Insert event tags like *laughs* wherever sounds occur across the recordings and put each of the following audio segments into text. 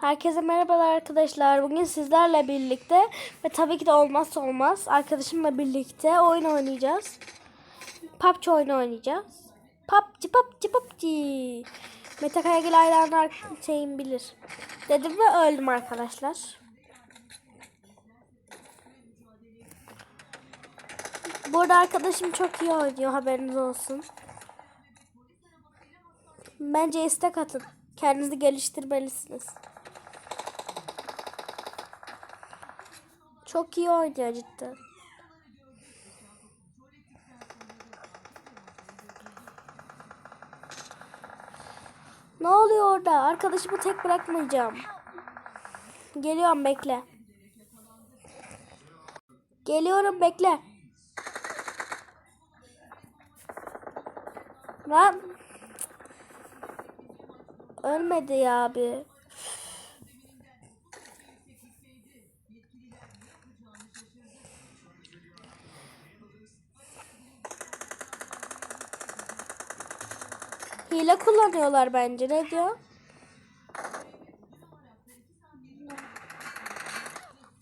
Herkese merhabalar arkadaşlar. Bugün sizlerle birlikte ve tabii ki de olmazsa olmaz arkadaşımla birlikte oyun oynayacağız. PUBG oyunu oynayacağız. PUBG, PUBG, PUBG. Mete Karagil hayranlar şeyim bilir. Dedim ve öldüm arkadaşlar. Burada arkadaşım çok iyi oynuyor haberiniz olsun. Bence istek atın. Kendinizi geliştirmelisiniz. Çok iyi oynuyor cidden. Ne oluyor orada? Arkadaşımı tek bırakmayacağım. Geliyorum bekle. Geliyorum bekle. Lan. Ölmedi ya abi. Hile kullanıyorlar bence. Ne diyor?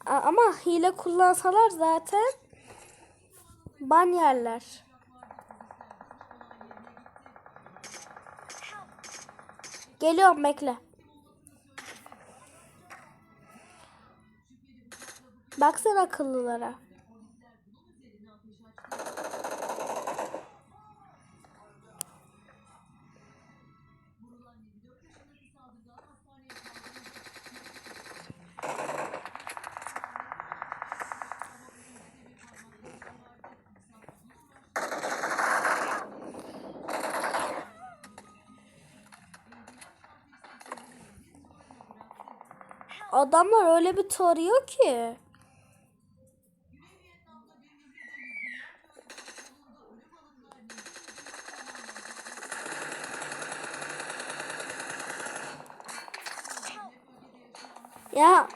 Ama hile kullansalar zaten ban yerler. Geliyorum bekle. Baksana akıllılara. Adamlar öyle bir tarıyor ki. Ya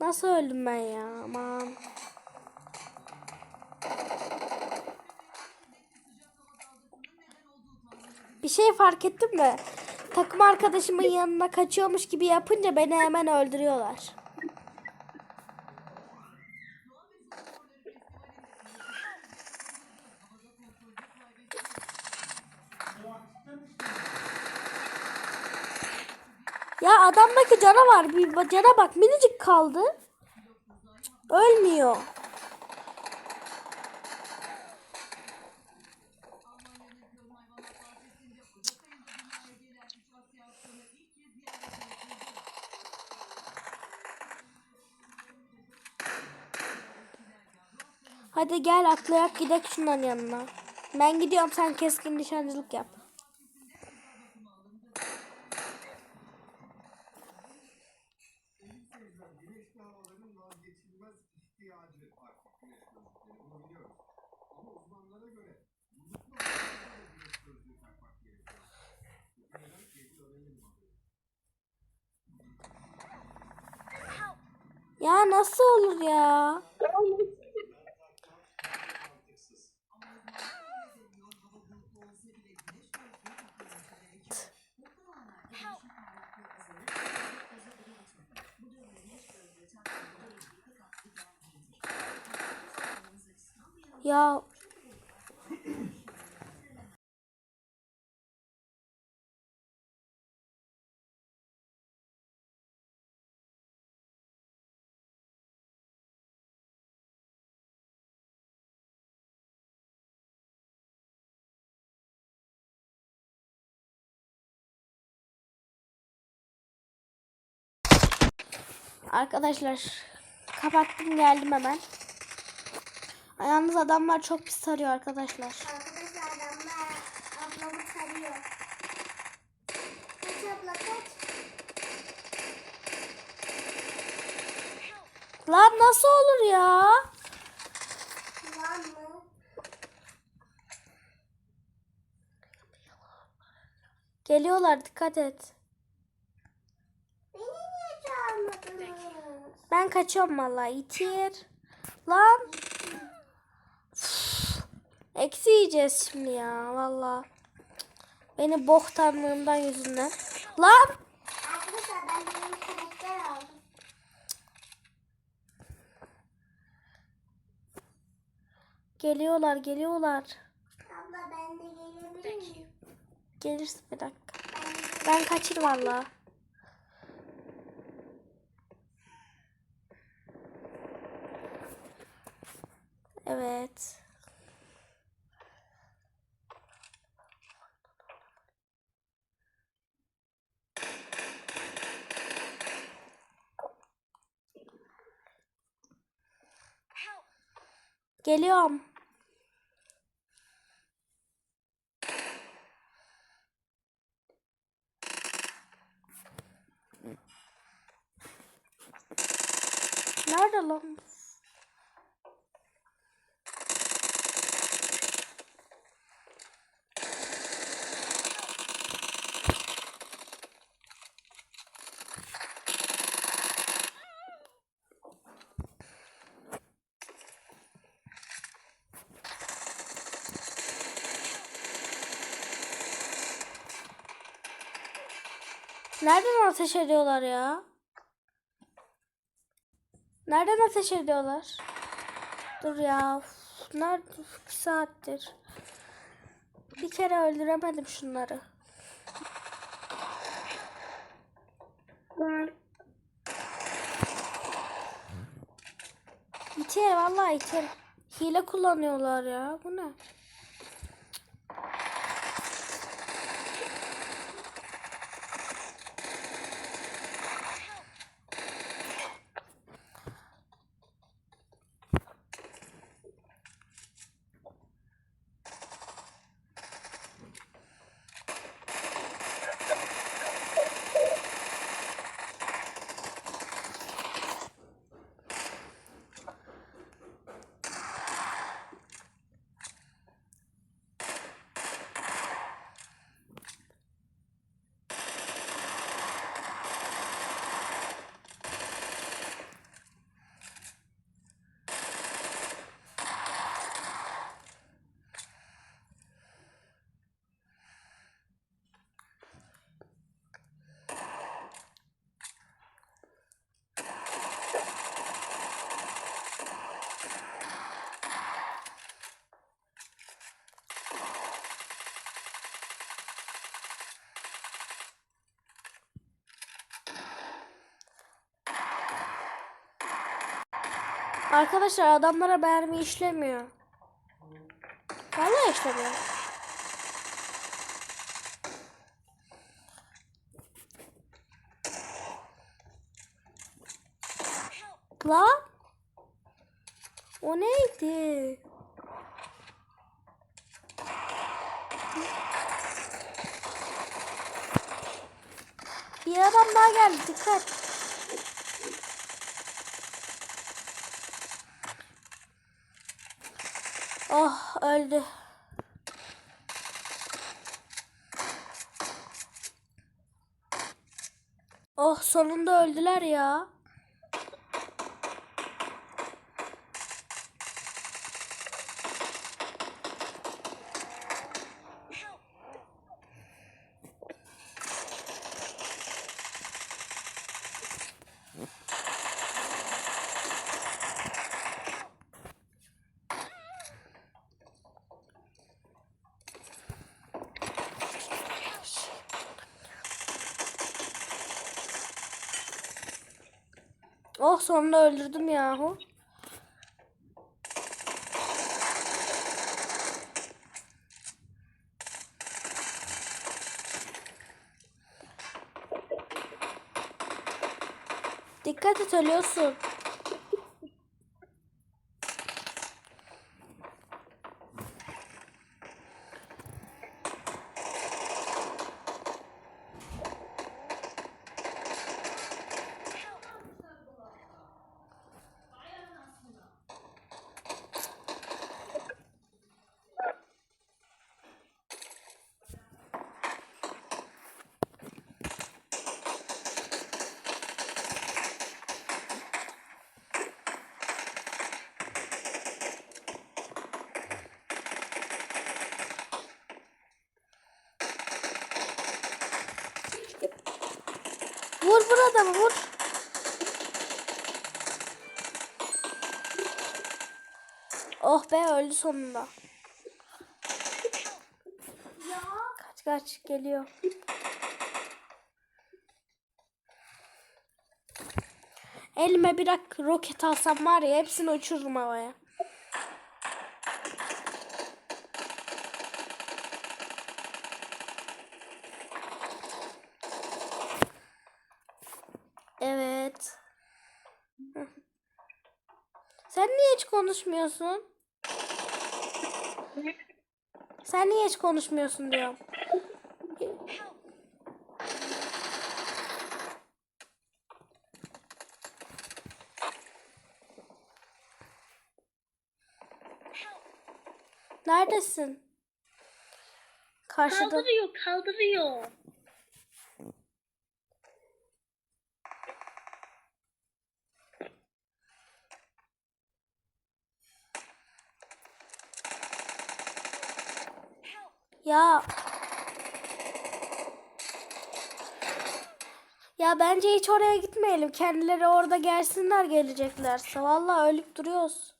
nasıl öldüm ben ya aman. Bir şey fark ettim de takım arkadaşımın yanına kaçıyormuş gibi yapınca beni hemen öldürüyorlar. Ya adamdaki cana var. Bir cana bak minicik kaldı. Ölmüyor. Hadi gel atlayak gidek şunların yanına. Ben gidiyorum sen keskin nişancılık yap. Ya nasıl olur ya? Ya Arkadaşlar kapattım geldim hemen. Yalnız adamlar çok pis tarıyor arkadaşlar. Arkadaşlar adamlar ablamı tarıyor. Kaç abla kaç. Lan nasıl olur ya? Mı? Geliyorlar dikkat et. Beni niye çağırmadınız? Ben kaçıyorum vallahi itir. Lan. Eksi yiyeceğiz şimdi ya valla. Beni boktanlığımdan yüzünden. Lan! Arkadaşlar ben benim karakter aldım. Geliyorlar geliyorlar. Abla ben de gelebilir? Gelirsin bir dakika. Ben, ben kaçır valla. Evet. Geliyorum. Nerede lan? Nereden ateş ediyorlar ya? Nereden ateş ediyorlar? Dur ya. uf, Nerede? Bir saattir. Bir kere öldüremedim şunları. İter vallahi iter. Hile kullanıyorlar ya. Bu ne? Arkadaşlar adamlara mermi işlemiyor. Vallahi işlemiyor. Lan? O neydi? Bir adam daha geldi. Dikkat. Oh öldü. Oh sonunda öldüler ya. Oh sonunda öldürdüm yahu. Dikkat et ölüyorsun. Vur adamı vur. Oh be öldü sonunda. Ya. Kaç kaç geliyor. Elime bir roket alsam var ya hepsini uçururum havaya. Evet. Hı. Sen niye hiç konuşmuyorsun? Sen niye hiç konuşmuyorsun diyorum. Neredesin? Karşıda. Kaldırıyor, kaldırıyor. Ya. Ya bence hiç oraya gitmeyelim. Kendileri orada gelsinler geleceklerse. Vallahi ölüp duruyoruz.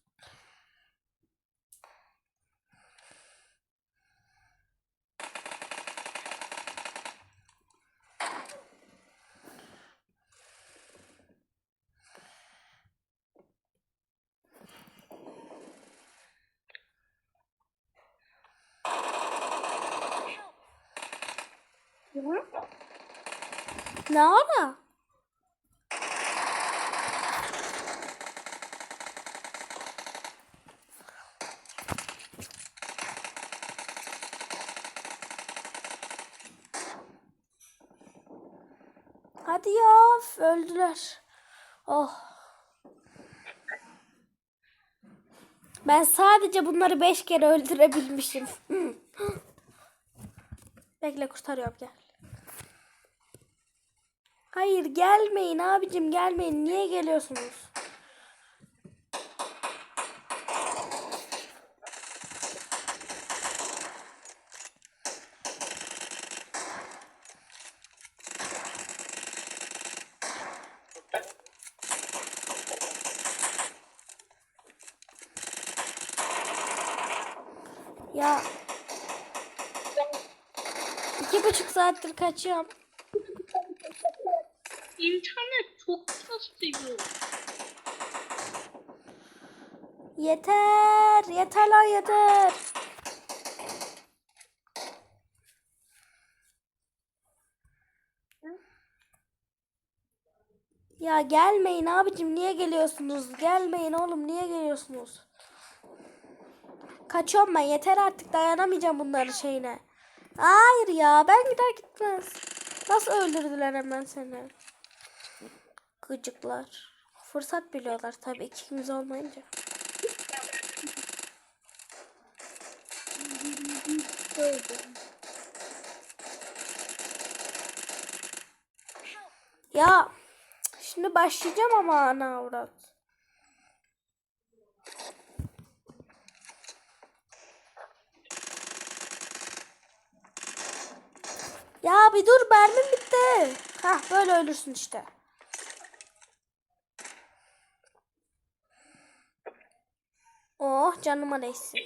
Ne ara? Hadi ya f- öldüler. Oh. Ben sadece bunları beş kere öldürebilmişim. *laughs* Bekle kurtarıyorum gel. Hayır gelmeyin abicim gelmeyin. Niye geliyorsunuz? Ya iki buçuk saattir kaçıyorum. İnternet çok kasıyor. Yeter. Yeter lan yeter. Ya gelmeyin abicim niye geliyorsunuz? Gelmeyin oğlum niye geliyorsunuz? Kaçıyorum ben yeter artık dayanamayacağım bunların şeyine. Hayır ya ben gider gitmez. Nasıl öldürdüler hemen seni? Gıcıklar. Fırsat biliyorlar tabii ikimiz olmayınca. Ya şimdi başlayacağım ama ana avrat. Ya bir dur mermim bitti. Hah böyle ölürsün işte. Oh canıma değsin.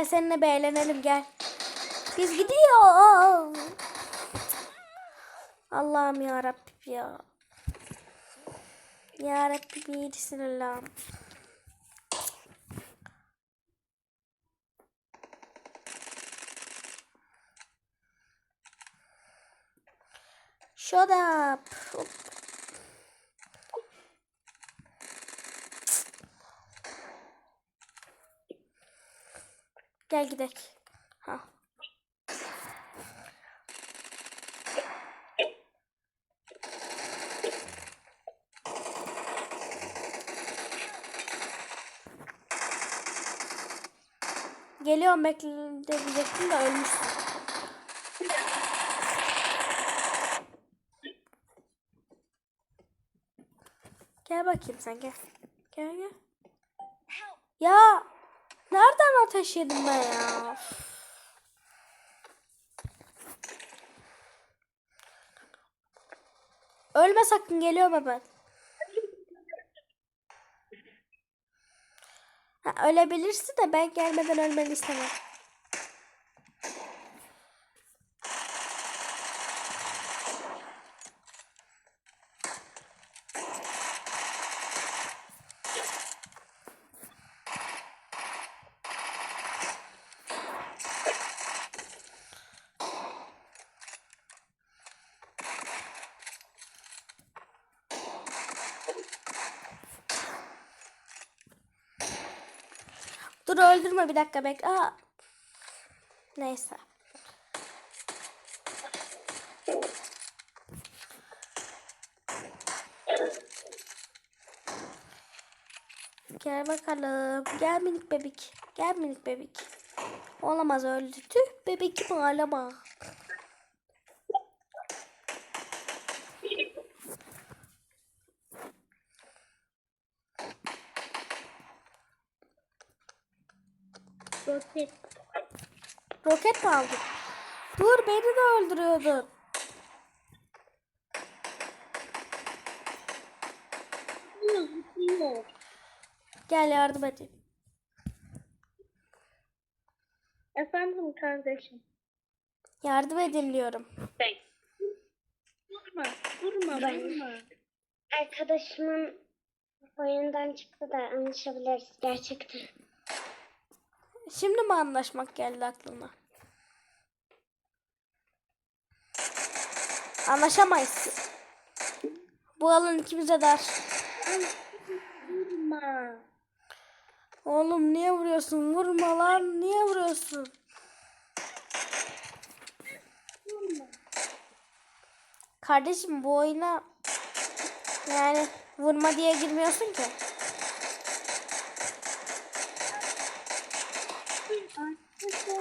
Gel seninle bir eğlenelim gel. Biz gidiyor. Allah'ım ya Rabbim ya. Ya Rabbim iyisin Allah'ım. Shut up. Gel gidelim. Ha. Geliyorum bekle diyecektim de ölmüşsün. Gel bakayım sen gel. Gel gel. Ya nereden ateş yedim ben ya? Ölme sakın geliyorum hemen. Ha, ölebilirsin de ben gelmeden ölmeni istemem. Öldürme bir dakika bekle. Aa. Neyse. Gel bakalım. Gel minik bebek. Gel minik bebek. Olamaz öldü. Tüh bebekim ağlama. Roket. Roket mi aldın? Dur beni de öldürüyordun. Gel yardım edeyim. Efendim kardeşim. Yardım edeyim diyorum. Ben. Durma. Durma. Ben- Durma. Arkadaşımın oyundan çıktı da anlaşabiliriz gerçekten. Şimdi mi anlaşmak geldi aklına? Anlaşamayız. Bu alan ikimize dar. Durma. Oğlum niye vuruyorsun? Vurma lan. Niye vuruyorsun? Kardeşim bu oyuna yani vurma diye girmiyorsun ki.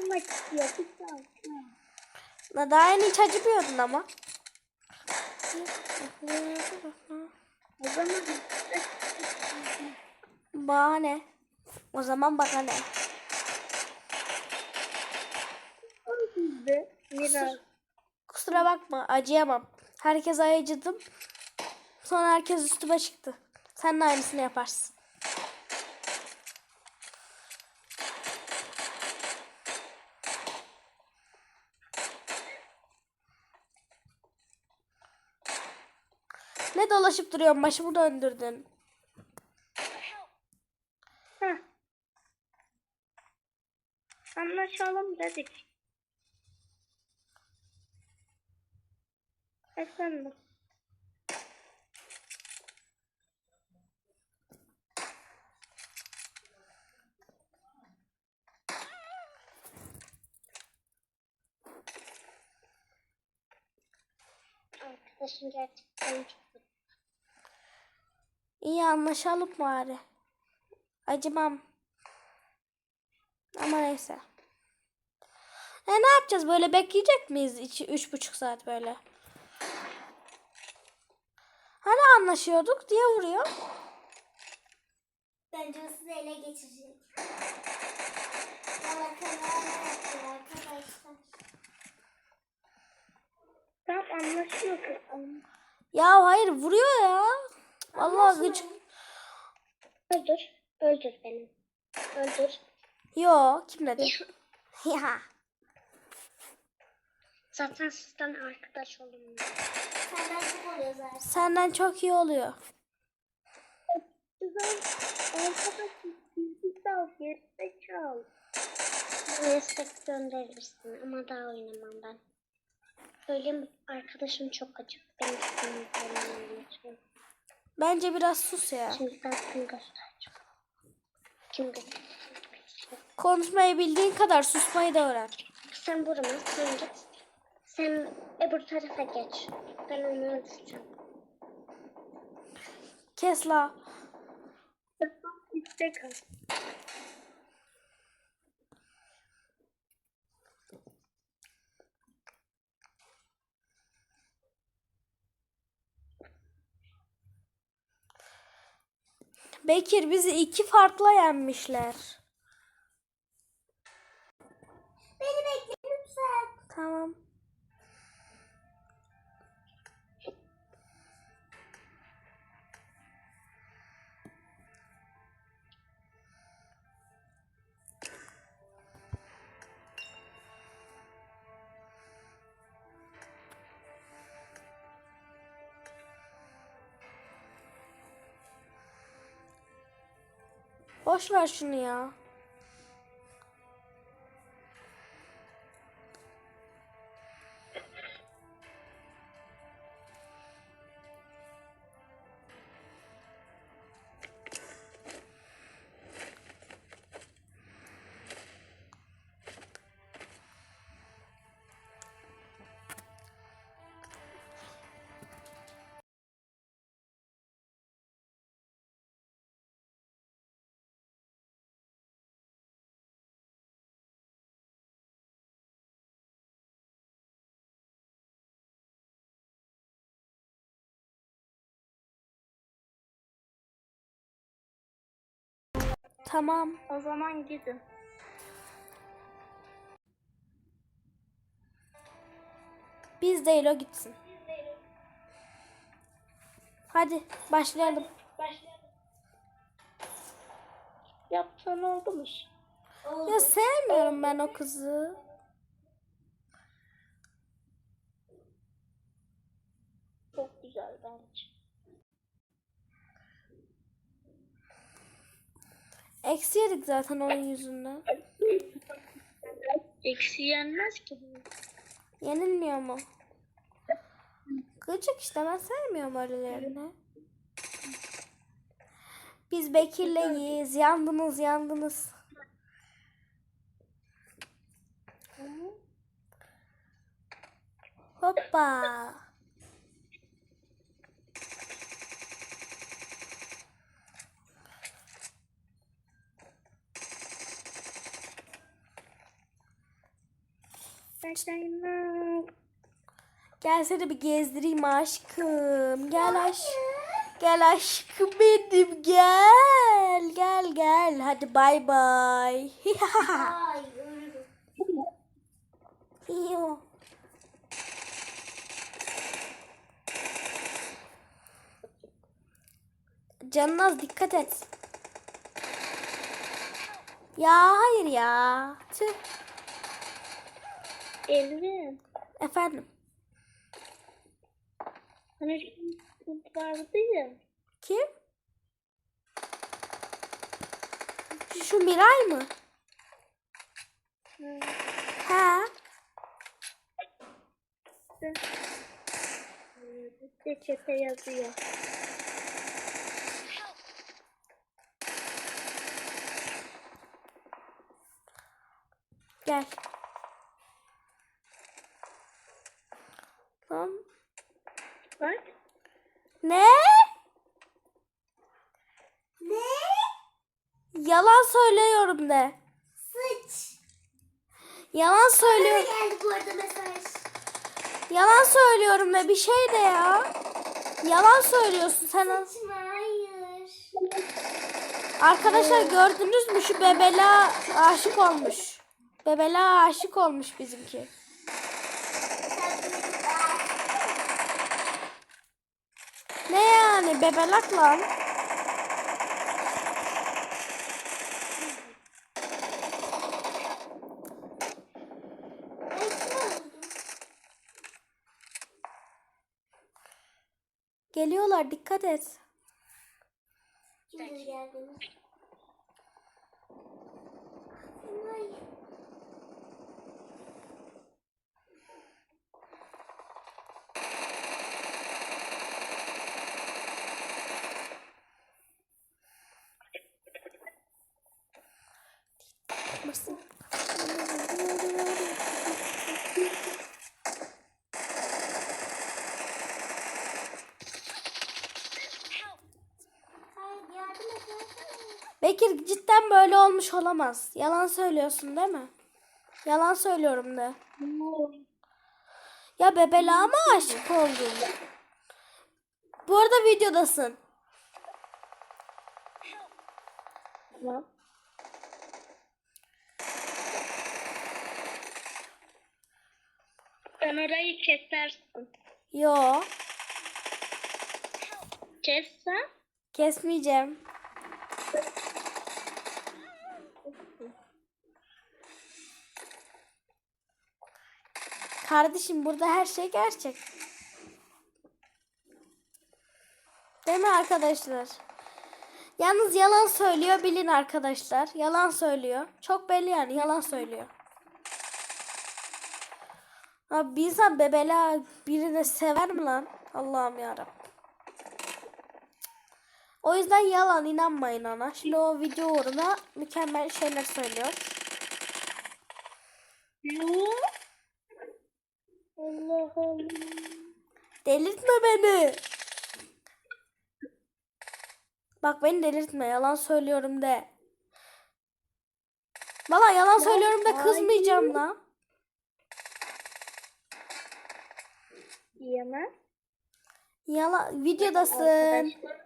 Olmak istiyor. Na daha yeni hiç acımıyordun ama. O zaman Bahane. O zaman bahane. biraz Kusura bakma acıyamam. Herkes acıdım. Sonra herkes üstüme çıktı. Sen de aynısını yaparsın. Dolaşıp duruyorsun? Başımı döndürdün. Heh. Anlaşalım dedik. Efendim. Arkadaşım gerçekten çok İyi anlaşalım bari. Acımam. Ama neyse. E ne yapacağız böyle bekleyecek miyiz içi üç buçuk saat böyle? Hani anlaşıyorduk diye vuruyor. Bence o sizi ele geçirecek. Karar verdi arkadaşlar. Tam anlaşıyoruz. Ya hayır vuruyor ya. Vallahi gıcık. Öldür. Öldür beni. Öldür. Yo kim dedi? *laughs* ya. Zaten sizden arkadaş olun. Senden çok oluyor zaten. Senden çok iyi oluyor. Güzel. Arkadaş bilgi sal, geride çal. İstek gönderirsin ama daha oynamam ben. Söyleyeyim arkadaşım çok acık. Benim istediğim oynamam. Bence biraz sus ya. Şimdi ben kim göstereceğim. Kim göstereceğim? Konuşmayı bildiğin kadar susmayı da öğren. Sen vurma, sen git. Sen öbür tarafa geç. Ben onu öldüreceğim. Kes la. İstek al. Bekir bizi iki farkla yenmişler. Beni bekle lütfen. Tamam. Boş ver şunu ya. Tamam. O zaman gidin. Biz değil o gitsin. Hadi başlayalım. Yapsan oldu mu? Ya sevmiyorum ben o kızı. Çok güzel bence. Eksi yedik zaten onun yüzünden. Eksi yenmez ki. Yenilmiyor mu? Gıcık işte ben sevmiyorum öylelerini. Biz Bekir'le iyiyiz. Yandınız yandınız. Hoppa. Gel seni bir gezdireyim aşkım. Gel aşk. Gel aşkım benim gel. Gel gel. Hadi bay bay. *laughs* Ay ölürüm. İyo. Canına dikkat et. Ya hayır ya. Tüh. Elvin. Efendim. Hani şu vardı ya. Kim? Şu Miray mı? Hı. Ha. Bir çete yazıyor. Gel. Lan. Bak. Ne? Ne? Yalan söylüyorum de. Sıç. Yalan Bana söylüyorum. geldi bu arada mesaj. Yalan söylüyorum de bir şey de ya. Yalan söylüyorsun sen. Sıçma hayır. Arkadaşlar gördünüz mü şu bebela aşık olmuş. Bebela aşık olmuş bizimki. Ne yani bebelak lan? Geliyorlar dikkat et. Kimdir geldiniz? Ay. Nasıl? Hayır yardım et. Bekir cidden olmuş olamaz. Yalan söylüyorsun değil mi? Yalan söylüyorum de. Ya bebela mı aşık oldun? Bu arada videodasın. Tamam. Sen orayı kesersin. Yo. Kessen Kesmeyeceğim. Kardeşim burada her şey gerçek. Değil mi arkadaşlar? Yalnız yalan söylüyor bilin arkadaşlar. Yalan söylüyor. Çok belli yani yalan söylüyor. Abi bir insan bebela birini sever mi lan? Allah'ım yarabbim. O yüzden yalan inanmayın ona. Şimdi o video uğruna mükemmel şeyler söylüyor. Yok. Allah Allah. Delirtme beni. Bak beni delirtme. Yalan söylüyorum de. Valla yalan söylüyorum da kızmayacağım lan. Yana. Yalan videodasın. Arkadaşlar.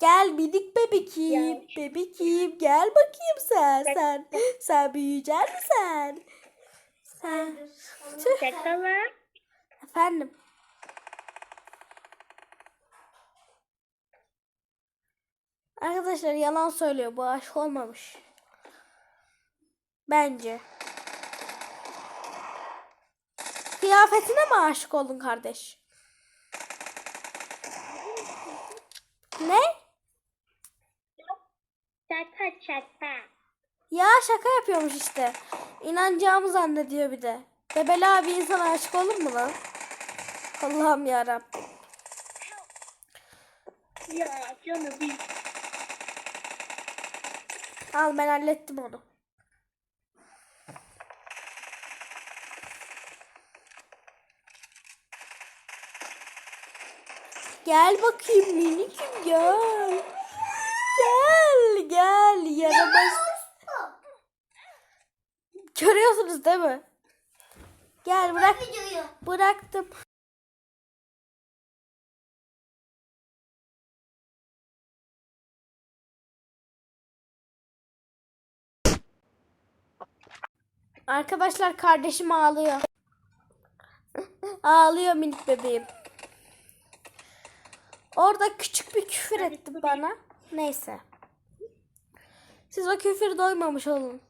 Gel minik bebekim. Bebekim gel bakayım sen. Sen sen büyüyecek misin sen? Tüh. Şakalar. Efendim. Arkadaşlar yalan söylüyor. Bu aşk olmamış. Bence. Kıyafetine mi aşık oldun kardeş? Ne? Şaka şaka. Ya şaka yapıyormuş işte. İnanacağımı zannediyor bir de. Bebeli abi insana aşık olur mu lan? Allah'ım yarabbim. Ya canım bir. Al ben hallettim onu. Gel bakayım minikim gel. Gel gel yaramaz. Görüyorsunuz değil mi? Gel bırak. Bıraktım. Arkadaşlar kardeşim ağlıyor. *laughs* ağlıyor minik bebeğim. Orada küçük bir küfür etti bana. Neyse. Siz o küfür doymamış olun.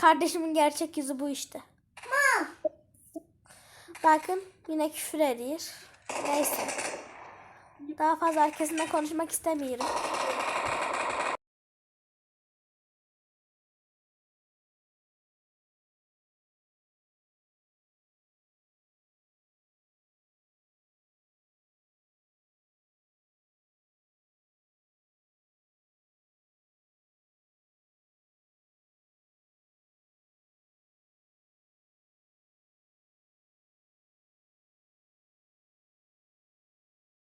Kardeşimin gerçek yüzü bu işte. Bakın yine küfür ediyor. Neyse. Daha fazla herkesinle konuşmak istemiyorum.